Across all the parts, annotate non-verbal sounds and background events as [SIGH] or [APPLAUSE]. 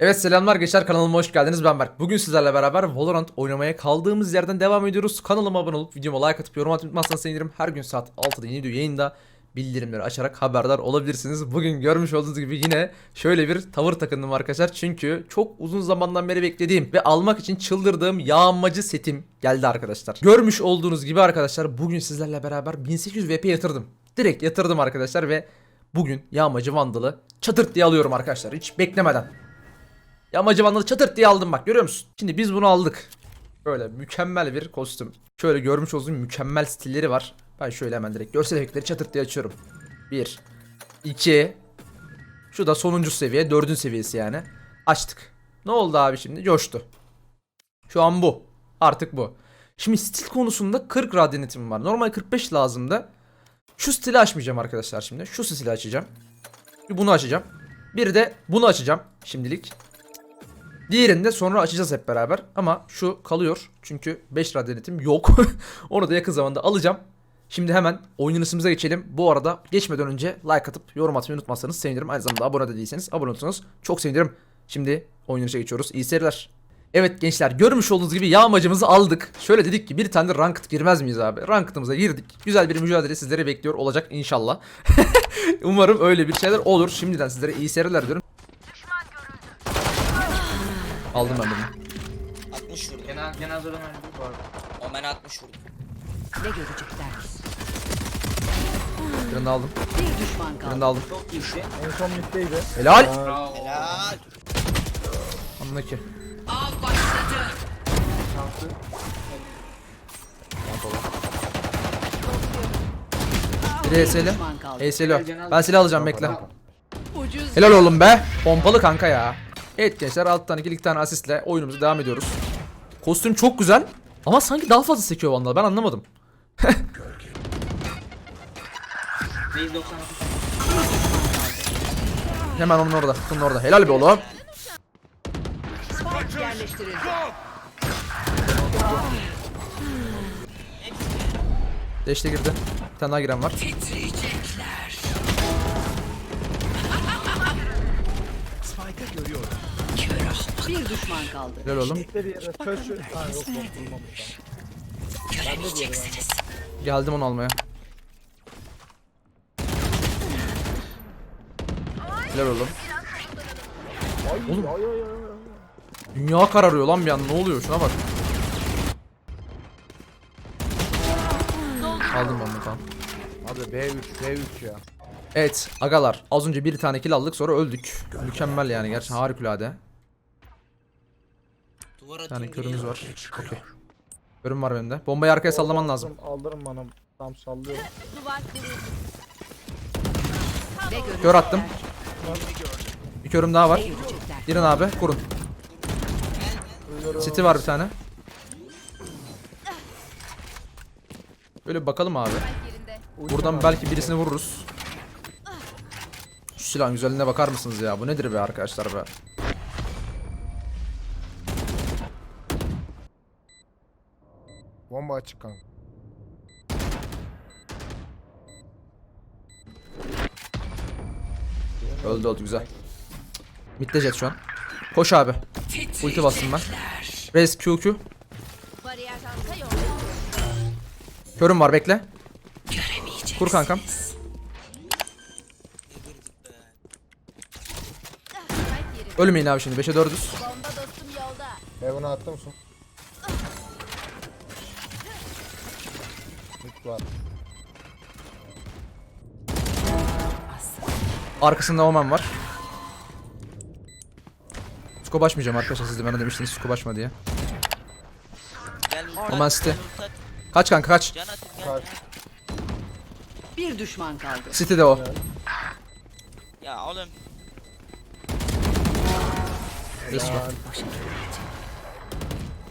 Evet selamlar gençler kanalıma hoş geldiniz ben Berk. Bugün sizlerle beraber Valorant oynamaya kaldığımız yerden devam ediyoruz. Kanalıma abone olup videoma like atıp yorum atmayı unutmazsanız sevinirim. Her gün saat 6'da yeni video yayında bildirimleri açarak haberdar olabilirsiniz. Bugün görmüş olduğunuz gibi yine şöyle bir tavır takındım arkadaşlar. Çünkü çok uzun zamandan beri beklediğim ve almak için çıldırdığım yağmacı setim geldi arkadaşlar. Görmüş olduğunuz gibi arkadaşlar bugün sizlerle beraber 1800 VP yatırdım. Direkt yatırdım arkadaşlar ve bugün yağmacı vandalı çatırt diye alıyorum arkadaşlar. Hiç beklemeden. Yamacı vandalı çatırt diye aldım bak görüyor musun? Şimdi biz bunu aldık. Böyle mükemmel bir kostüm. Şöyle görmüş olduğunuz mükemmel stilleri var. Ben şöyle hemen direkt görsel efektleri çatırt diye açıyorum. 1 2 Şu da sonuncu seviye, dördüncü seviyesi yani. Açtık. Ne oldu abi şimdi? Coştu. Şu an bu. Artık bu. Şimdi stil konusunda 40 radyanetim var. Normal 45 lazımdı. Şu stili açmayacağım arkadaşlar şimdi. Şu stili açacağım. Bunu açacağım. Bir de bunu açacağım şimdilik. Diğerini de sonra açacağız hep beraber. Ama şu kalıyor. Çünkü 5 radyanetim yok. [LAUGHS] Onu da yakın zamanda alacağım. Şimdi hemen oyun ısımıza geçelim. Bu arada geçmeden önce like atıp yorum atmayı unutmazsanız sevinirim. Aynı zamanda abone de değilseniz abone olursanız çok sevinirim. Şimdi oyun ışığa geçiyoruz. İyi seyirler. Evet gençler görmüş olduğunuz gibi yağmacımızı aldık. Şöyle dedik ki bir tane ranked girmez miyiz abi? Ranked'ımıza girdik. Güzel bir mücadele sizlere bekliyor olacak inşallah. [LAUGHS] Umarım öyle bir şeyler olur. Şimdiden sizlere iyi seyirler diyorum. Aldım ben bunu. 60 vurdum. Genel genel durum öyle bu arada. Omen 60 vurdum. Ne görecekler? Birini aldım. Bir düşman kaldı. Birini aldım. Çok iyi şey. En son middeydi. Helal. Bravo. Helal. Anlaki. Av başladı. Şansı. Biri ES'li. Düşman kaldı. Ben silah alacağım bekle. Ucuz. Helal oğlum be. Pompalı kanka ya. Evet gençler 6 tane 2 tane asistle oyunumuza devam ediyoruz. Kostüm çok güzel. Ama sanki daha fazla sekiyor Vandal ben anlamadım. Reis [LAUGHS] 96. Hemen onun orada. Bunun orada. Helal be oğlum. Deşte girdi. Bir tane daha giren var. Bir düşman kaldı. Helal oğlum. Bir yere. Ha yok yok bulmamış. Geldim onu almaya. Helal oğlum. Oğlum. Ay ay ay ay. Dünya kararıyor lan bir an. Ne oluyor? Şuna bak. Aldım ben bunu tamam. Hadi B3 B3 ya. Evet agalar az önce bir tane kill aldık sonra öldük. Mükemmel yani gerçekten harikulade. Bir tane körümüz var. Okey. Körüm var benim de. Bombayı arkaya sallaman lazım. Aldırın bana. Tam sallıyorum. Kör attım. Bir körüm daha var. Girin abi kurun. City var bir tane. Böyle bakalım abi. Buradan belki birisini vururuz. Şu silahın güzelliğine bakar mısınız ya? Bu nedir be arkadaşlar be? Açık kanka. Öldü öldü güzel. Midde jet şu an. Koş abi. Ulti bastım ben. Res QQ. Körüm var bekle. Kur kankam. Ölmeyin abi şimdi 5'e 4'üz. Bomba dostum yolda. Heaven'a attım mısın? Var. Arkasında Omen var. Scope açmayacağım arkadaşlar siz de bana demiştiniz scope açma diye. Omen City. Kaç kanka kaç. Bir düşman kaldı. City'de o. Ya oğlum. Var.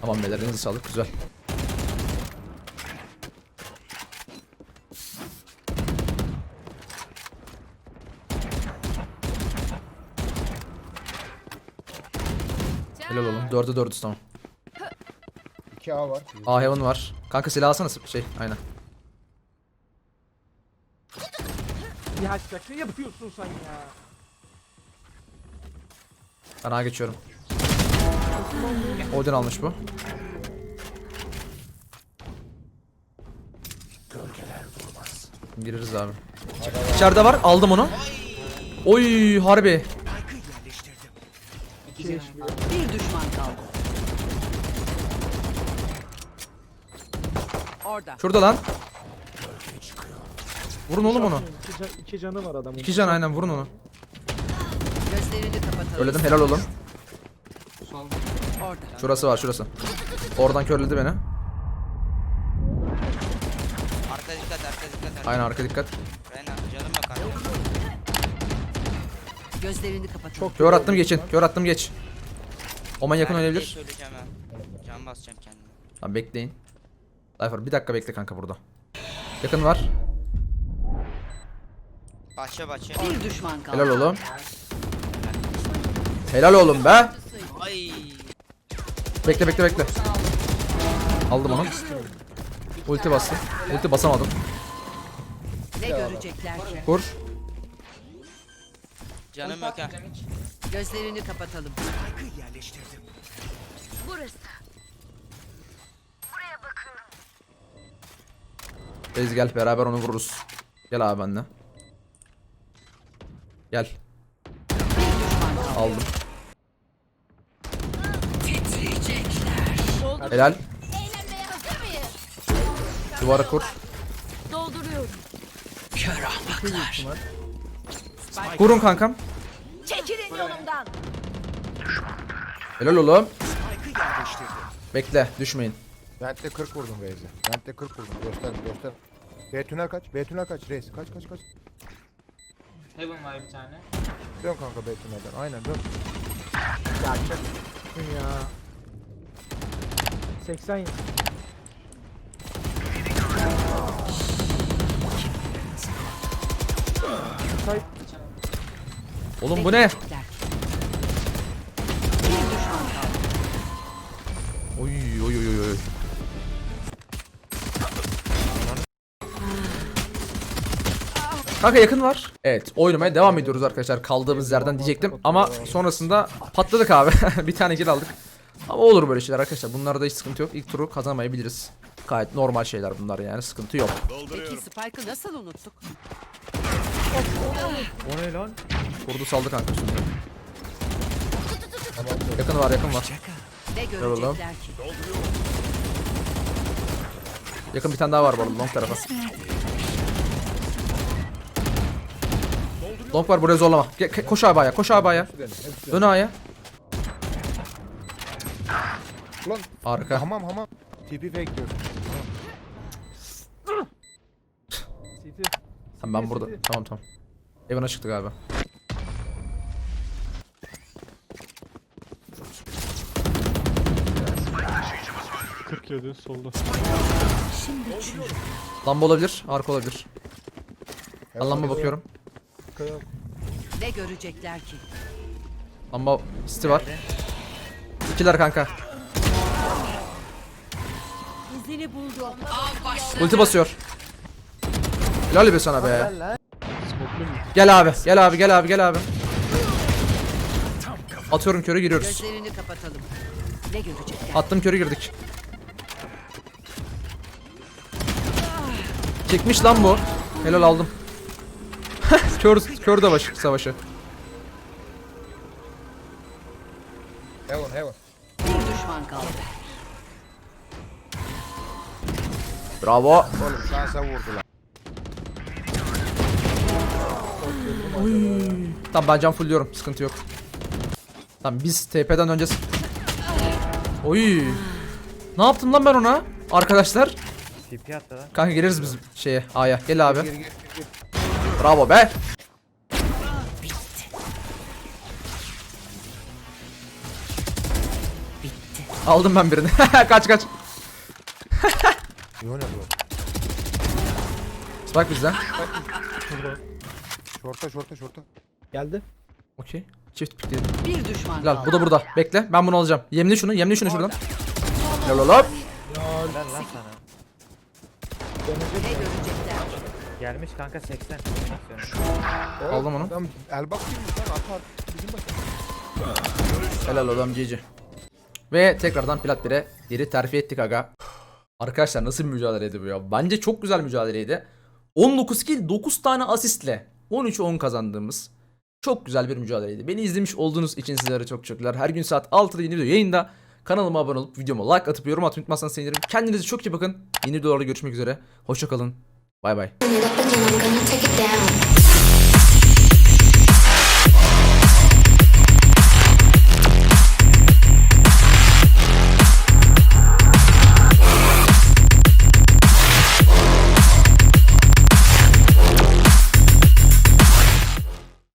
Tamam beyler elinize sağlık güzel. Helal oğlum. 4'e 4'üz tamam. 2A var. A Heaven var. Kanka silah alsana şey aynen. Ya şaka yapıyorsun sen ya. Ben A geçiyorum. Odin almış bu. Gireriz abi. İçeride var. Aldım onu. Oy harbi. Kaldı. Bir düşman kaldı. Orada. Şurada lan. Vurun oğlum onu. İki, can- iki canı var adamın. İki can aynen vurun onu. Gözlerini kapatalım. Öyledim helal oğlum. Sol. Orada. Şurası var şurası. Oradan körledi beni. Arka dikkat arka dikkat. Arka. Aynen arka dikkat. Gözlerini kapatalım. Kör attım geçin. Kör attım geç. Oman yakın oynayabilir. söyleyeceğim ha. Can basacağım kendime. Tamam bekleyin. Cypher bir dakika bekle kanka burada. Yakın var. Bahçe bahçe. Bir düşman kaldı. Helal oğlum. Helal oğlum be. Ay. Bekle bekle bekle. Aldım onu. Ulti bastım. Ulti basamadım. Ne görecekler ki? Kur. Canım yok ha. Gözlerini kapatalım. Burası. Reis gel beraber onu vururuz. Gel abi benimle. Gel. Bir düşman kaldı. Aldım. Helal. Eğlenmeye hazır mıyız? Duvara kur. Dolduruyorum. Kurun kankam. Çekilin yolumdan. Helal oğlum. Bekle düşmeyin. Vent'te 40 vurdum Reis'e. Vent'te 40 vurdum. Göster göster. B tünel kaç. B tünel kaç Reis. Kaç kaç kaç. Heaven var bir tane. Dön kanka B tünelden. Aynen dön. Ya çektin ya. 80 ya. Oğlum bu ne? Oy oy oy oy. Kanka yakın var. Evet oynamaya devam ediyoruz arkadaşlar kaldığımız yerden diyecektim ama sonrasında patladık abi. [LAUGHS] bir tane kill aldık. Ama olur böyle şeyler arkadaşlar. Bunlarda hiç sıkıntı yok. İlk turu kazanamayabiliriz. Gayet normal şeyler bunlar yani sıkıntı yok. Peki Spike'ı nasıl unuttuk? O ne lan? Kurdu saldı kanka şimdi. Yakın var yakın var. Ne oğlum. görecekler ki? Yakın bir tane daha var bu arada long tarafa. Long var buraya zorlama. Ge- ke- koş abi aya koş abi aya. Dön aya. Ulan Arka. hamam hamam. TP fake diyor. Tamam ben burada. Tamam tamam. Evan'a çıktı galiba. Lamba olabilir, arka olabilir. Ben lamba bakıyorum. Ne görecekler ki? Lamba city var. İkiler kanka. İzini buldum. Ulti basıyor. Helal be sana be. Gel abi, gel abi, gel abi, gel abi. Atıyorum körü giriyoruz. Gözlerini kapatalım. Ne görecekler? Attım körü girdik. Çekmiş lan bu. Helal aldım. [LAUGHS] kör, kör de baş, savaşı. Heaven heaven. Bir düşman kaldı. Bravo. Oğlum şansa vurdular. Tamam ben can fullliyorum. Sıkıntı yok. Tamam biz TP'den önce... Oy. Ne yaptım lan ben ona? Arkadaşlar. TP attı lan. Kanka geliriz biz şeye A'ya. Gel abi. Gir gir gir. gir. Bravo be. Aldım ben birini. [LAUGHS] kaç kaç. İyi oynadı bu. Bak bizden. Şorta şorta şorta. Geldi. Okey. Çift pick dedim. Bir düşman kaldı. Bu da burada. Bekle. Ben bunu alacağım. Yemle şunu. Yemle şunu şuradan. Helal oğlum. Helal lan sana. Ne görecekler? Gelmiş kanka 80. Aldım onu. Adam el bak kimmiş lan atar. Bizim bak. Helal oğlum GG. Ve tekrardan plat 1'e geri terfi ettik aga. Arkadaşlar nasıl bir mücadeleydi bu ya? Bence çok güzel mücadeleydi. 19 kill 9 tane asistle 13-10 kazandığımız çok güzel bir mücadeleydi. Beni izlemiş olduğunuz için sizlere çok teşekkürler. Her gün saat 6'da yeni video yayında. Kanalıma abone olup videoma like atıp yorum atmayı unutmazsanız sevinirim. Kendinize çok iyi bakın. Yeni videolarda görüşmek üzere. Hoşçakalın. Bay bay.